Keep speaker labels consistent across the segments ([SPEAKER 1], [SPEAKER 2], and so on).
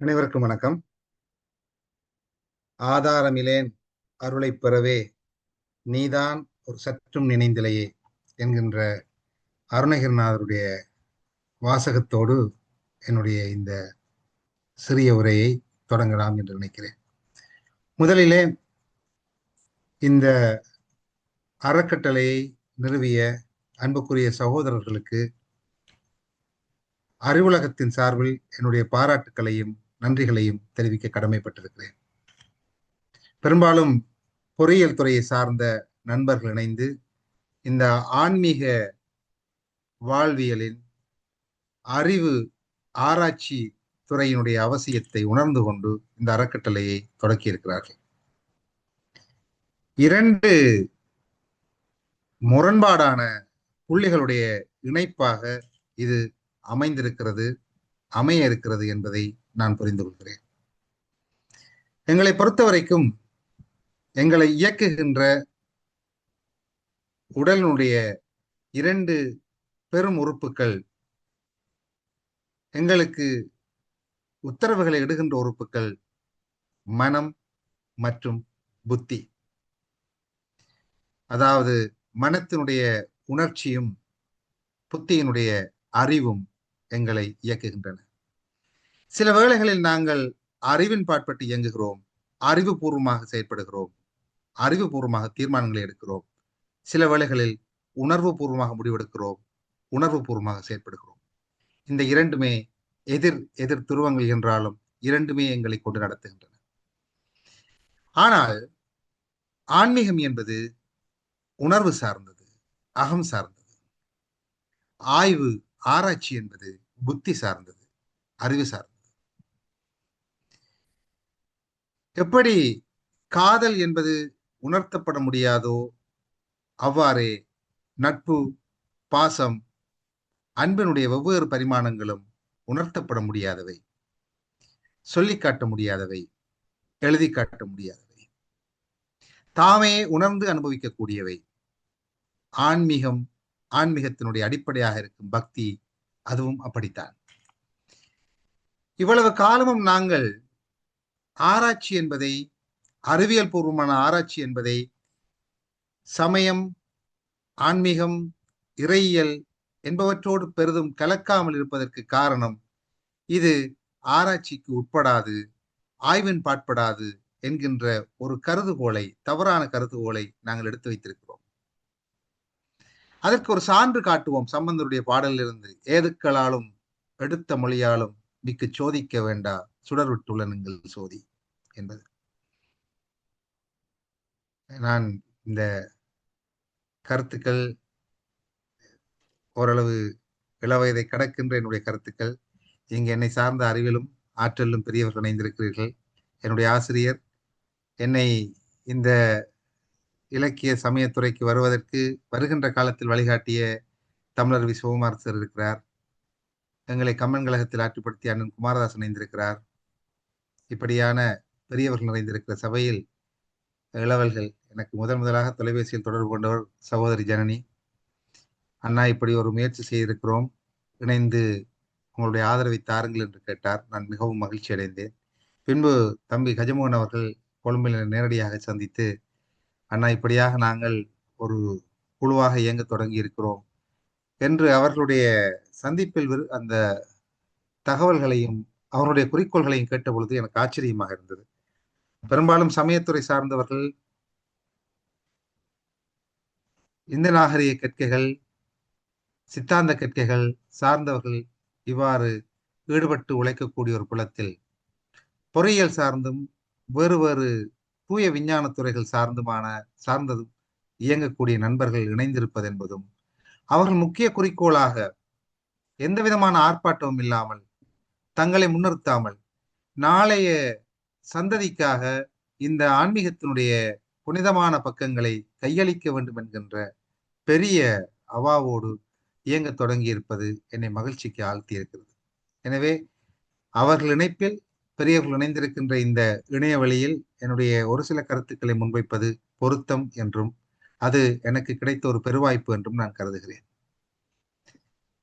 [SPEAKER 1] அனைவருக்கும் வணக்கம். ஆதாரமிலேன் அருளை பெறவே நீதான் ஒரு சற்றும் நினைந்திலையே என்கின்ற அருணகிரிநாதருடைய வாசகத்தோடு என்னுடைய இந்த சிறிய உரையை தொடங்கலாம் என்று நினைக்கிறேன். முதலிலே இந்த அறக்கட்டளையை நிறுவிய அன்புக்குரிய சகோதரர்களுக்கு அறிவுலகத்தின் சார்பில் என்னுடைய பாராட்டுக்களையும் நன்றிகளையும் தெரிவிக்க கடமைப்பட்டிருக்கிறேன். பெரும்பாலும் பொறியியல் துறையை சார்ந்த நண்பர்கள் இணைந்து இந்த ஆன்மீக வாழ்வியலின் அறிவு ஆராய்ச்சி துறையினுடைய அவசியத்தை உணர்ந்து கொண்டு இந்த அறக்கட்டளையை தொடக்கியிருக்கிறார்கள். இரண்டு முரண்பாடான புள்ளிகளுடைய இணைப்பாக இது அமைந்திருக்கிறது அமைய இருக்கிறது என்பதை நான் புரிந்து கொள்கிறேன். எங்களை பொறுத்த வரைக்கும் எங்களை இயக்குகின்ற உடலினுடைய இரண்டு பெரும் உறுப்புகள் எங்களுக்கு உத்தரவுகளை இடுகின்ற உறுப்புகள் மனம் மற்றும் புத்தி. அதாவது மனத்தினுடைய உணர்ச்சியும் புத்தியினுடைய அறிவும் எங்களை இயக்குகின்றன. சில வேளைகளில் நாங்கள் அறிவின் பாட்பட்டு இயங்குகிறோம். அறிவுபூர்வமாக செயற்படுகிறோம். அறிவுபூர்வமாக தீர்மானங்களை எடுக்கிறோம். சில வேளைகளில் உணர்வு பூர்வமாக முடிவெடுக்கிறோம். உணர்வு பூர்வமாக செயற்படுகிறோம். இந்த இரண்டுமே எதிர் எதிர் துருவங்கள் என்றாலும் இரண்டுமே எங்களை கொண்டு நடத்துகின்றன. ஆனால் ஆன்மீகம் என்பது உணர்வு சார்ந்தது அகம் சார்ந்தது. ஆய்வு ஆராய்ச்சி என்பது புத்தி சார்ந்தது அறிவு சார்ந்தது. எப்படி காதல் என்பது உணர்த்தப்பட முடியாதோ அவ்வாறே நட்பு பாசம் அன்பினுடைய வெவ்வேறு பரிமாணங்களும் உணர்த்தப்பட முடியாதவை. சொல்லி காட்ட முடியாதவை எழுதி காட்ட முடியாதவை. தாமே உணர்ந்து அனுபவிக்கக்கூடியவை. ஆன்மீகம் ஆன்மீகத்தினுடைய அடிப்படையாக இருக்கும் பக்தி அதுவும் அப்படித்தான். இவ்வளவு காலமும் நாங்கள் ஆராய்ச்சி என்பதை அறிவியல் பூர்வமான ஆராய்ச்சி என்பதை சமயம் ஆன்மீகம் இறையியல் என்பவற்றோடு பெரிதும் கலக்காமல் இருப்பதற்கு காரணம் இது ஆராய்ச்சிக்கு உட்படாது ஆய்வின் பாட்படாது என்கின்ற ஒரு கருதுகோளை தவறான கருதுகோளை நாங்கள் எடுத்து வைத்திருக்கிறோம். அதற்கு ஒரு சான்று காட்டுவோம் சம்பந்தருடைய பாடலிலிருந்து. ஏதுக்களாலும் எடுத்த மொழியாலும் மிக்க சோதிக்க வேண்டா சுடர்விட்டுள்ள நீங்கள் சோதி. என்பது. நான் இந்த கருத்துக்கள் ஓரளவு இளவயதை கடக்கின்ற என்னுடைய கருத்துக்கள் இங்கு என்னை சார்ந்த அறிவிலும் ஆற்றலும் பெரியவர்கள் இணைந்திருக்கிறீர்கள். என்னுடைய ஆசிரியர் என்னை இந்த இலக்கிய சமயத்துறைக்கு வருவதற்கு வருகின்ற காலத்தில் வழிகாட்டிய தமிழர் வி. சிவகுமார் சார் இருக்கிறார். எங்களை கம்மன் கழகத்தில் ஆற்றுப்படுத்திய அண்ணன் குமாரதாசன் இணைந்திருக்கிறார். இப்படியான பெரியவர்கள் நிறைந்திருக்கிற சபையில் இளவல்கள் எனக்கு முதன் முதலாக தொலைபேசியில் தொடர்பு கொண்டவர் சகோதரி ஜனனி. அண்ணா இப்படி ஒரு முயற்சி செய்திருக்கிறோம். இணைந்து உங்களுடைய ஆதரவை தாருங்கள் என்று கேட்டார். நான் மிகவும் மகிழ்ச்சி அடைந்தேன். பின்பு தம்பி கஜமோகன் அவர்கள் கொழும்பில் நேரடியாக சந்தித்து அண்ணா இப்படியாக நாங்கள் ஒரு குழுவாக இயங்க தொடங்கி இருக்கிறோம் என்று அவர்களுடைய சந்திப்பில் அந்த தகவல்களையும் அவருடைய குறிக்கோள்களையும் கேட்ட பொழுது எனக்கு ஆச்சரியமாக இருந்தது. பெரும்பாலும் சமயத்துறை சார்ந்தவர்கள் இந்த நாகரிக கற்கைகள் சித்தாந்த கற்கைகள் சார்ந்தவர்கள் இவ்வாறு ஈடுபட்டு உழைக்கக்கூடிய ஒரு குலத்தில் பொறியியல் சார்ந்தும் வேறு வேறு தூய விஞ்ஞான துறைகள் சார்ந்துமான சார்ந்ததும் இயங்கக்கூடிய நண்பர்கள் இணைந்திருப்பது என்பதும் அவர்கள் முக்கிய குறிக்கோளாக எந்த விதமான ஆர்ப்பாட்டமும் இல்லாமல் தங்களை முன்னிறுத்தாமல் நாளைய சந்ததிக்காக இந்த ஆன்மீகத்தினுடைய புனிதமான பக்கங்களை கையளிக்க வேண்டும் என்கின்ற பெரிய அவாவோடு இயங்க தொடங்கி இருப்பது என்னை மகிழ்ச்சிக்கு ஆழ்த்தி இருக்கிறது. எனவே அவர்கள் இணைப்பில் பெரியவர்கள் இணைந்திருக்கின்ற இந்த இணைய வழியில் என்னுடைய ஒரு சில கருத்துக்களை முன்வைப்பது பொருத்தம் என்றும் அது எனக்கு கிடைத்த ஒரு பெருவாய்ப்பு என்றும் நான் கருதுகிறேன்.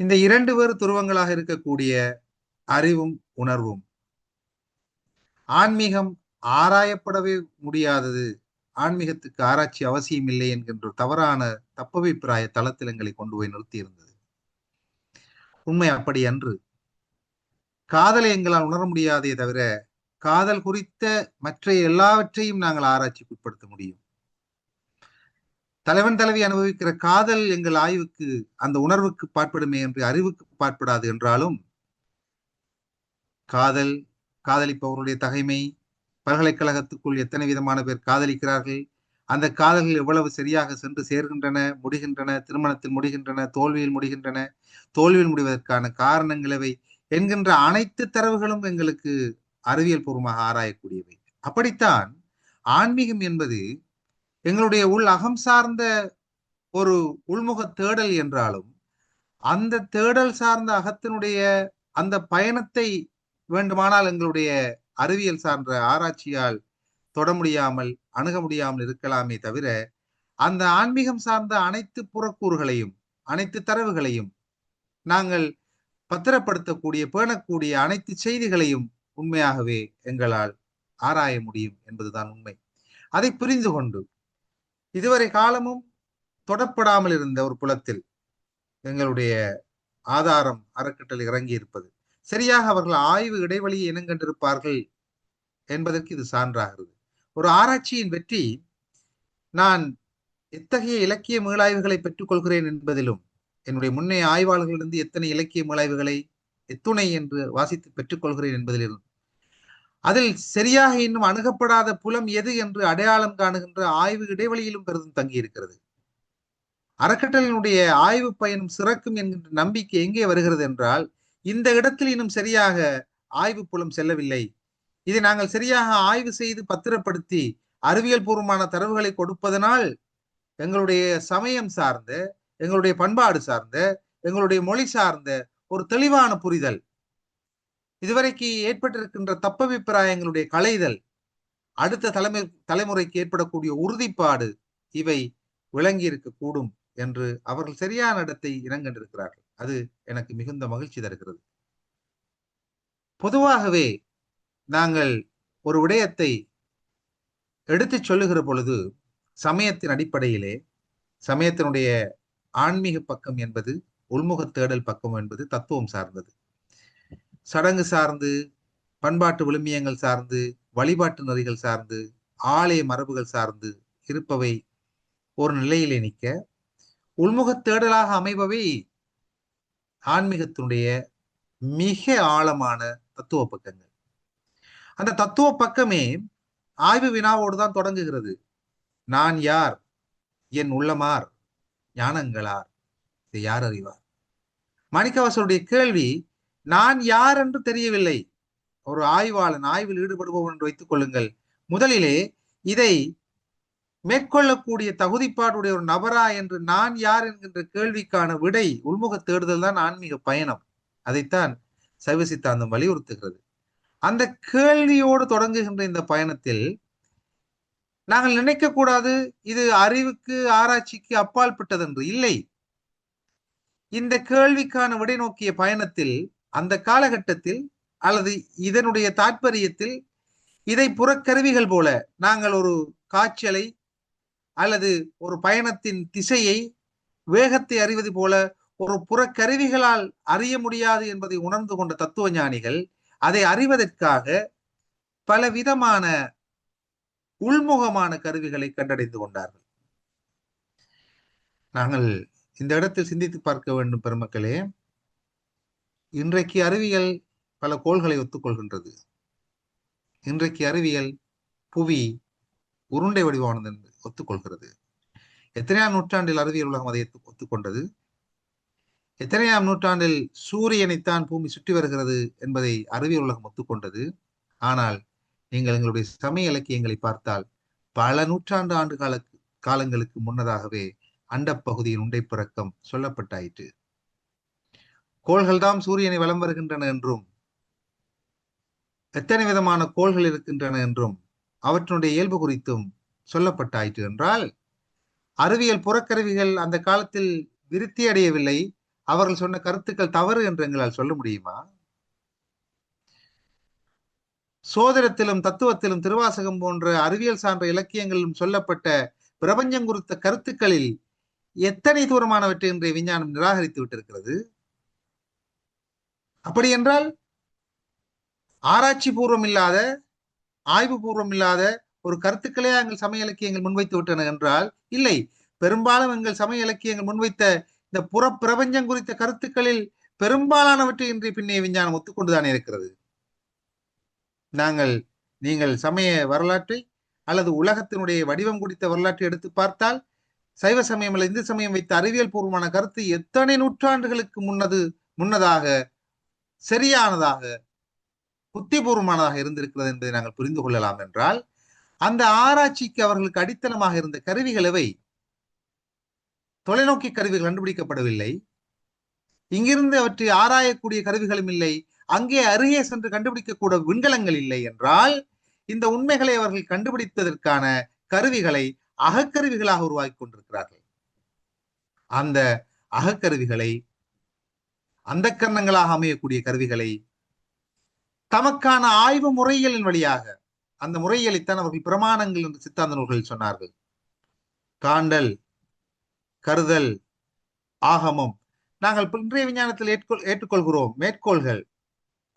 [SPEAKER 1] இந்த இரண்டு வேறு துருவங்களாக இருக்கக்கூடிய அறிவும் உணர்வும் ஆன்மீகம் ஆராயப்படவே முடியாதது. ஆன்மீகத்துக்கு ஆராய்ச்சி அவசியம் இல்லை என்கின்ற தவறான தப்பபிப்பிராய தளத்தில் எங்களை கொண்டு போய் நிறுத்தி இருந்தது உண்மை அப்படி அன்று. காதலை எங்களால் உணர முடியாதே தவிர காதல் குறித்த மற்ற எல்லாவற்றையும் நாங்கள் ஆராய்ச்சிக்கு உட்படுத்த முடியும். தலைவன் தலைவி அனுபவிக்கிற காதல் எங்கள் ஆய்வுக்கு அந்த உணர்வுக்கு பாற்படுமே என்று அறிவுக்கு பாற்படாது என்றாலும் காதல் காதலிப்பவருடைய தகைமை பல்கலைக்கழகத்துக்குள் எத்தனை விதமான பேர் காதலிக்கிறார்கள் அந்த காதல்கள் எவ்வளவு சரியாக சென்று சேர்கின்றன முடிகின்றன திருமணத்தில் முடிகின்றன தோல்வியில் முடிகின்றன தோல்வியில் முடிவதற்கான காரணங்களவை என்கின்ற அனைத்து தரவுகளும் எங்களுக்கு அறிவியல் பூர்வமாக ஆராயக்கூடியவை. அப்படித்தான் ஆன்மீகம் என்பது எங்களுடைய உள் அகம் சார்ந்த ஒரு உள்முக தேடல் என்றாலும் அந்த தேடல் சார்ந்த அகத்தினுடைய அந்த பயணத்தை வேண்டுமானால் எங்களுடைய அறிவியல் சார்ந்த ஆராய்ச்சியால் தொட முடியாமல் அணுக முடியாமல் இருக்கலாமே தவிர அந்த ஆன்மீகம் சார்ந்த அனைத்து புறக்கூறுகளையும் அனைத்து தரவுகளையும் நாங்கள் பத்திரப்படுத்தக்கூடிய பேணக்கூடிய அனைத்து செய்திகளையும் உண்மையாகவே எங்களால் ஆராய முடியும் என்பதுதான் உண்மை. அதை புரிந்து கொண்டு இதுவரை காலமும் தொடப்படாமல் இருந்த ஒரு புலத்தில் எங்களுடைய ஆதாரம் அறக்கட்டளை இறங்கி இருப்பது சரியாக அவர்கள் ஆய்வு இடைவெளியை இனங்கண்டிருப்பார்கள் என்பதற்கு இது சான்றாகிறது. ஒரு ஆராய்ச்சியின் வெற்றி நான் எத்தகைய இலக்கிய மீளாய்வுகளை பெற்றுக்கொள்கிறேன் என்பதிலும் என்னுடைய முன்னைய ஆய்வாளர்களிலிருந்து எத்தனை இலக்கிய மீளாய்வுகளை எத்துணை என்று வாசித்து பெற்றுக்கொள்கிறேன் என்பதிலிருந்து அதில் சரியாக இன்னும் அணுகப்படாத புலம் எது என்று அடையாளம் காணுகின்ற ஆய்வு இடைவெளியிலும் பெரிதும் தங்கியிருக்கிறது. அறக்கட்டளினுடைய ஆய்வு பயணம் சிறக்கும் என்கின்ற நம்பிக்கை எங்கே வருகிறது என்றால் இந்த இடத்தில் இன்னும் சரியாக ஆய்வு புலம் செல்லவில்லை. இதை நாங்கள் சரியாக ஆய்வு செய்து பத்திரப்படுத்தி அறிவியல் பூர்வமான தரவுகளை கொடுப்பதனால் எங்களுடைய சமயம் சார்ந்த எங்களுடைய பண்பாடு சார்ந்த எங்களுடைய மொழி சார்ந்த ஒரு தெளிவான புரிதல். இதுவரைக்கு ஏற்பட்டிருக்கின்ற தப்பபிப்பிராயங்களுடைய களைதல் அடுத்த தலைமை தலைமுறைக்கு ஏற்படக்கூடிய உறுதிப்பாடு இவை விளங்கி இருக்கக்கூடும் என்று அவர்கள் சரியான இடத்தை இனங்கண்டிருக்கிறார்கள் அது எனக்கு மிகுந்த மகிழ்ச்சி தருகிறது. பொதுவாகவே நாங்கள் ஒரு விடயத்தை எடுத்துச் சொல்லுகிற பொழுது சமயத்தின் அடிப்படையிலே சமயத்தினுடைய ஆன்மீக பக்கம் என்பது உள்முக தேடல் பக்கம் என்பது தத்துவம் சார்ந்தது. சடங்கு சார்ந்து பண்பாட்டு விழுமியங்கள் சார்ந்து வழிபாட்டு நெறிகள் சார்ந்து ஆலய மரபுகள் சார்ந்து இருப்பவை ஒரு நிலையிலே நிற்க உள்முக தேடலாக அமைபவை ஆன்மீகத்தினுடைய மிக ஆழமான தத்துவ பக்கங்கள். அந்த தத்துவ பக்கமே ஆய்வு வினாவோடு தான் தொடங்குகிறது. நான் யார்? என் உள்ளமார் ஞானங்களார். இதை யார் அறிவார்? மாணிக்கவாசருடைய கேள்வி நான் யார் என்று தெரியவில்லை. ஒரு ஆய்வாளன் ஆய்வில் ஈடுபடுபவன் என்று வைத்துக் கொள்ளுங்கள். முதலிலே இதை மேற்கொள்ளக்கூடிய தகுதிப்பாடுடைய ஒரு நபரா என்று நான் யார் என்கின்ற கேள்விக்கான விடை உள்முக தேடுதல் தான் ஆன்மீக பயணம். அதைத்தான் சைவ சித்தாந்தம் வலியுறுத்துகிறது. அந்த கேள்வியோடு தொடங்குகின்ற இந்த பயணத்தில் நாங்கள் நினைக்க கூடாது இது அறிவுக்கு ஆராய்ச்சிக்கு அப்பால் பட்டதென்று. இல்லை. இந்த கேள்விக்கான விடை நோக்கிய பயணத்தில் அந்த காலகட்டத்தில் அல்லது இதனுடைய தாற்பயத்தில் இதை புறக்கருவிகள் போல நாங்கள் ஒரு காய்ச்சலை அல்லது ஒரு பயணத்தின் திசையை வேகத்தை அறிவது போல ஒரு புறக்கருவிகளால் அறிய முடியாது என்பதை உணர்ந்து கொண்ட தத்துவ ஞானிகள் அதை அறிவதற்காக பலவிதமான உள்முகமான கருவிகளை கண்டடைந்து கொண்டார்கள். நாங்கள் இந்த இடத்தில் சிந்தித்து பார்க்க வேண்டும் பெருமக்களே. இன்றைக்கு அறிவியல் பல கோள்களை ஒத்துக்கொள்கின்றது. இன்றைக்கு அறிவியல் புவி உருண்டை வடிவானது என்று ஒத்துக்கொள்கிறது. எத்தனையாம் நூற்றாண்டில் அறிவியல் உலகம் அதை ஒத்துக்கொண்டது? எத்தனையாம் நூற்றாண்டில் சூரியனைத்தான் பூமி சுற்றி வருகிறது என்பதை அறிவியல் உலகம் ஒத்துக்கொண்டது. ஆனால் நீங்கள் எங்களுடைய சமய இலக்கியங்களை பார்த்தால் பல நூற்றாண்டு ஆண்டு கால காலங்களுக்கு முன்னதாகவே அண்டப்பகுதியின் உண்டை பிறக்கம் சொல்லப்பட்டாயிற்று. கோள்கள்தான் சூரியனை வலம் வருகின்றன என்றும் எத்தனை விதமான கோள்கள் இருக்கின்றன என்றும் அவற்றினுடைய இயல்பு குறித்தும் சொல்லப்பட்டாயிற்று என்றால் அறிவியல் புறக்கருவிகள் அந்த காலத்தில் விருத்தி அடையவில்லை. அவர்கள் சொன்ன கருத்துக்கள் தவறு என்று எங்களால் சொல்ல முடியுமா? சோதரத்திலும் தத்துவத்திலும் திருவாசகம் போன்ற அறிவியல் சான்ற இலக்கியங்களிலும் சொல்லப்பட்ட பிரபஞ்சம் குறித்த கருத்துக்களில் எத்தனை தூரமானவற்றை இன்றைய விஞ்ஞானம் நிராகரித்து விட்டிருக்கிறது? அப்படி என்றால் ஆராய்ச்சி பூர்வம் இல்லாத ஆய்வு பூர்வம் இல்லாத ஒரு கருத்துக்களே எங்கள் சமய இலக்கியங்கள் முன்வைத்து விட்டன என்றால் இல்லை. பெரும்பாலும் எங்கள் சமய இலக்கியங்கள் முன்வைத்த இந்த புற பிரபஞ்சம் குறித்த கருத்துக்களில் பெரும்பாலானவற்றை இன்றைய பின்னே விஞ்ஞானம் ஒத்துக்கொண்டுதான் இருக்கிறது. நாங்கள் நீங்கள் சமய வரலாற்றை அல்லது உலகத்தினுடைய வடிவம் குறித்த வரலாற்றை எடுத்து பார்த்தால் சைவ சமயம் இந்து சமயம் வைத்த அறிவியல் பூர்வமான கருத்து எத்தனை நூற்றாண்டுகளுக்கு முன்னது முன்னதாக சரியானதாக புத்திபூர்வமானதாக இருந்திருக்கிறது என்பதை நாங்கள் புரிந்து கொள்ளலாம் என்றால் அந்த ஆராய்ச்சிக்கு அவர்களுக்கு அடித்தளமாக இருந்த கருவிகள் எவை? தொலைநோக்கி கருவிகள் கண்டுபிடிக்கப்படவில்லை. இங்கிருந்து அவற்றை ஆராயக்கூடிய கருவிகளும் இல்லை. அங்கே அருகே சென்று கண்டுபிடிக்கக்கூட விண்கலங்கள் இல்லை என்றால் இந்த உண்மைகளை அவர்கள் கண்டுபிடித்ததற்கான கருவிகளை அகக்கருவிகளாக உருவாக்கி கொண்டிருக்கிறார்கள். அந்த அகக்கருவிகளை அந்த கர்ணங்களாக அமையக்கூடிய கருவிகளை தமக்கான ஆய்வு முறைகளின் வழியாக அந்த முறைகளைத்தான் அவர்கள் பிரமாணங்கள் என்று சித்தாந்த நூல்களில் சொன்னார்கள். காண்டல் கருதல் ஆகமம். நாங்கள் இன்றைய விஞ்ஞானத்தில் ஏற்றுக்கொள் ஏற்றுக்கொள்கிறோம் மேற்கோள்கள்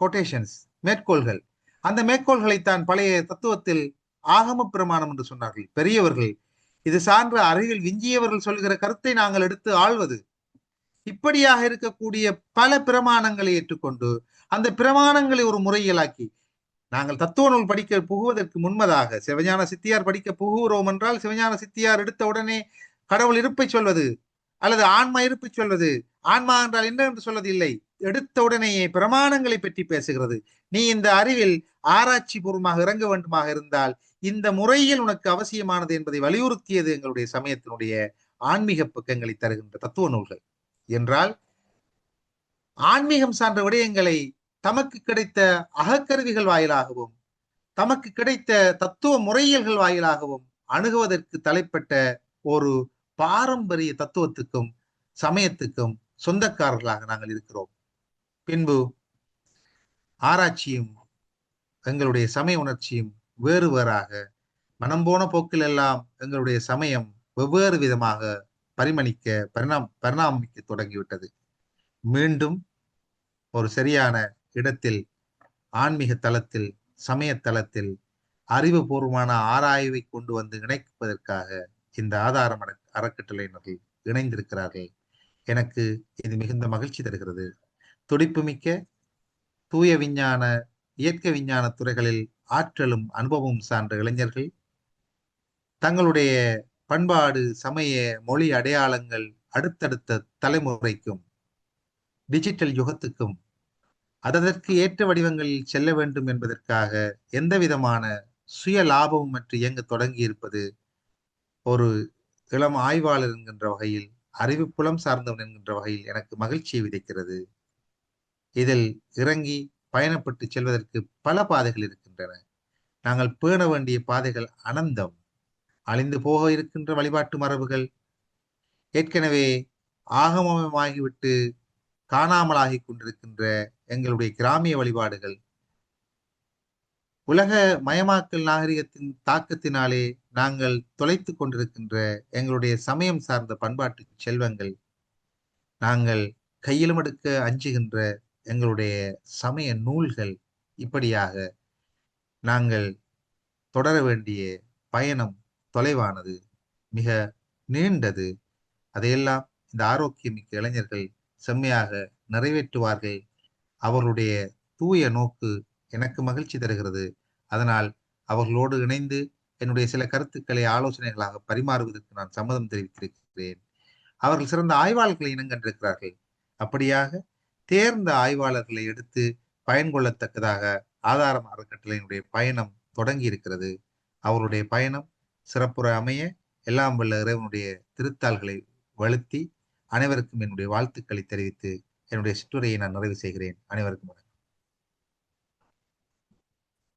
[SPEAKER 1] கொட்டேஷன்ஸ் மேற்கோள்கள். அந்த மேற்கோள்களைத்தான் பழைய தத்துவத்தில் ஆகம பிரமாணம் என்று சொன்னார்கள். பெரியவர்கள் இது சான்ற அருகில் விஞ்சியவர்கள் சொல்கிற கருத்தை நாங்கள் எடுத்து ஆள்வது. இப்படியாக இருக்கக்கூடிய பல பிரமாணங்களை ஏற்றுக்கொண்டு அந்த பிரமாணங்களை ஒரு முறையிலாக்கி நாங்கள் தத்துவ நூல் படிக்க புகுவதற்கு முன்பதாக சிவஞான சித்தியார் படிக்க புகுகிறோம் என்றால் சிவஞான சித்தியார் எடுத்த உடனே கடவுள் இருப்பை சொல்வது அல்லது ஆன்மா இருப்பை சொல்வது ஆன்மா என்றால் என்ன என்று சொல்வது இல்லை. எடுத்த உடனேயே பிரமாணங்களை பற்றி பேசுகிறது. நீ இந்த அறிவில் ஆராய்ச்சி பூர்வமாக இறங்க வேண்டுமாக இருந்தால் இந்த முறையில் உனக்கு அவசியமானது என்பதை வலியுறுத்தியது எங்களுடைய சமயத்தினுடைய ஆன்மீக பக்கங்களை தருகின்ற தத்துவ நூல்கள். என்றால் ஆன்மீகம் சார்ந்த விடயங்களை தமக்கு கிடைத்த அகக்கருவிகள் வாயிலாகவும் தமக்கு கிடைத்த தத்துவ முறையியல்கள் வாயிலாகவும் அணுகுவதற்கு தலைப்பட்ட ஒரு பாரம்பரிய தத்துவத்துக்கும் சமயத்துக்கும் சொந்தக்காரர்களாக நாங்கள் இருக்கிறோம். பின்பு ஆராய்ச்சியும் எங்களுடைய சமய உணர்ச்சியும் வேறு வேறாக மனம் போன போக்கில் எல்லாம் எங்களுடைய சமயம் வெவ்வேறு விதமாக பரிமணிக்க பரிணாம் பரிணாமிக்க தொடங்கிவிட்டது. மீண்டும் ஒரு சரியான இடத்தில் ஆன்மீக தளத்தில் சமய தளத்தில் அறிவுபூர்வமான ஆராய்வை கொண்டு வந்து இணைப்பதற்காக இந்த ஆதாரம் அறக்கட்டளையினர்கள் இணைந்திருக்கிறார்கள். எனக்கு இது மிகுந்த மகிழ்ச்சி தருகிறது. துடிப்புமிக்க தூய விஞ்ஞான இயற்கை விஞ்ஞான துறைகளில் ஆற்றலும் அனுபவமும் சார்ந்த இளைஞர்கள் தங்களுடைய பண்பாடு சமய மொழி அடையாளங்கள் அடுத்தடுத்த தலைமுறைக்கும் டிஜிட்டல் யுகத்துக்கும் அதற்கு ஏற்ற வடிவங்களில் செல்ல வேண்டும் என்பதற்காக எந்த விதமான சுய லாபமும் மற்ற இயங்க தொடங்கி இருப்பது ஒரு இளம் ஆய்வாளர் என்கின்ற வகையில் அறிவுப்புலம் சார்ந்தவன் என்கின்ற வகையில் எனக்கு மகிழ்ச்சியை விதைக்கிறது. இதில் இறங்கி பயணப்பட்டு செல்வதற்கு பல பாதைகள் இருக்கின்றன. நாங்கள் பேண வேண்டிய பாதைகள் அனந்தம். அழிந்து போக இருக்கின்ற வழிபாட்டு மரபுகள் ஏற்கனவே ஆகமமாகிவிட்டு காணாமலாகி கொண்டிருக்கின்ற எங்களுடைய கிராமிய வழிபாடுகள். உலக மயமாக்கல் நாகரிகத்தின் தாக்கத்தினாலே நாங்கள் தொலைத்து கொண்டிருக்கின்ற எங்களுடைய சமயம் சார்ந்த பண்பாட்டு செல்வங்கள் நாங்கள் கையிலும் எடுக்க அஞ்சுகின்ற எங்களுடைய சமய நூல்கள் இப்படியாக நாங்கள் தொடர வேண்டிய பயணம் தொலைவானது மிக நீண்டது. அதையெல்லாம் இந்த ஆரோக்கியமிக்க இளைஞர்கள் செம்மையாக நிறைவேற்றுவார்கள் அவர்களுடைய தூய நோக்கு எனக்கு மகிழ்ச்சி தருகிறது. அதனால் அவர்களோடு இணைந்து என்னுடைய சில கருத்துக்களை ஆலோசனைகளாக பரிமாறுவதற்கு நான் சம்மதம் தெரிவித்திருக்கிறேன். அவர்கள் சிறந்த ஆய்வாளர்களை இனங்கண்டிருக்கிறார்கள் அப்படியாக தேர்ந்த ஆய்வாளர்களை எடுத்து பயன் கொள்ளத்தக்கதாக ஆதாரம் அறக்கட்டளையினுடைய பயணம் தொடங்கி இருக்கிறது அவருடைய பயணம் சிறப்புற அமைய எல்லாம் வல்ல இறைவனுடைய திருத்தாள்களை வலுத்தி அனைவருக்கும் என்னுடைய வாழ்த்துக்களை தெரிவித்து என்னுடைய சிற்றுரையை நான் நிறைவு செய்கிறேன். அனைவருக்கும்